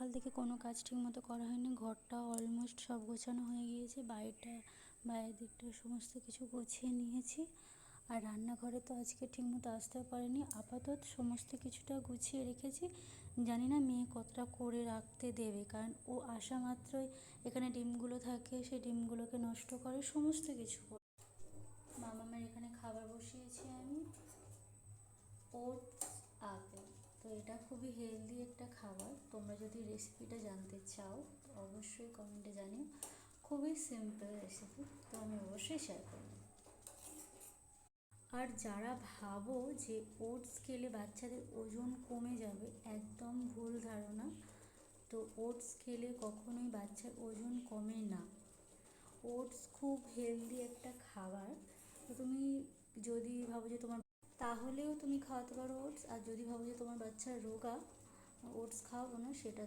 সকাল থেকে কোনো কাজ ঠিকমতো করা হয়নি। ঘরটা অলমোস্ট সব গোছানো হয়ে গিয়েছে। বাড়িটা বাইরের দিকটা সমস্ত কিছু গুছিয়ে নিয়েছি। আর রান্নাঘরে তো আজকে ঠিকমতো আসতেও পারেনি। আপাতত সমস্ত কিছুটা গুছিয়ে রেখেছি। জানি না মেয়ে কতটা করে রাখতে দেবে। কারণ ও আসা মাত্রই এখানে ডিমগুলো থাকে সেই ডিমগুলোকে নষ্ট করে সমস্ত কিছু মামামের এখানে খাবার বসিয়েছি আমি। ওটস আপেল তো এটা খুবই হেলদি একটা খাবার। তোমরা যদি রেসিপিটা জানতে চাও, অবশ্যই কমেন্টে জানিও। খুবই সিম্পল রেসিপি তো আমি অবশ্যই শেয়ার করব। আর যারা ভাবো যে ওটস খেলে বাচ্চাদের ওজন কমে যাবে, একদম ভুল ধারণা। তো ওটস খেলে কখনোই বাচ্চার ওজন কমে না। ওটস খুব হেলদি একটা খাবার। তো তুমি যদি ভাবো যে তোমার তাহলেও তুমি খাওয়াতে পারো ওটস আর যদি ভাবো যে তোমার বাচ্চার রোগা ওটস খাওয়াবো না, সেটা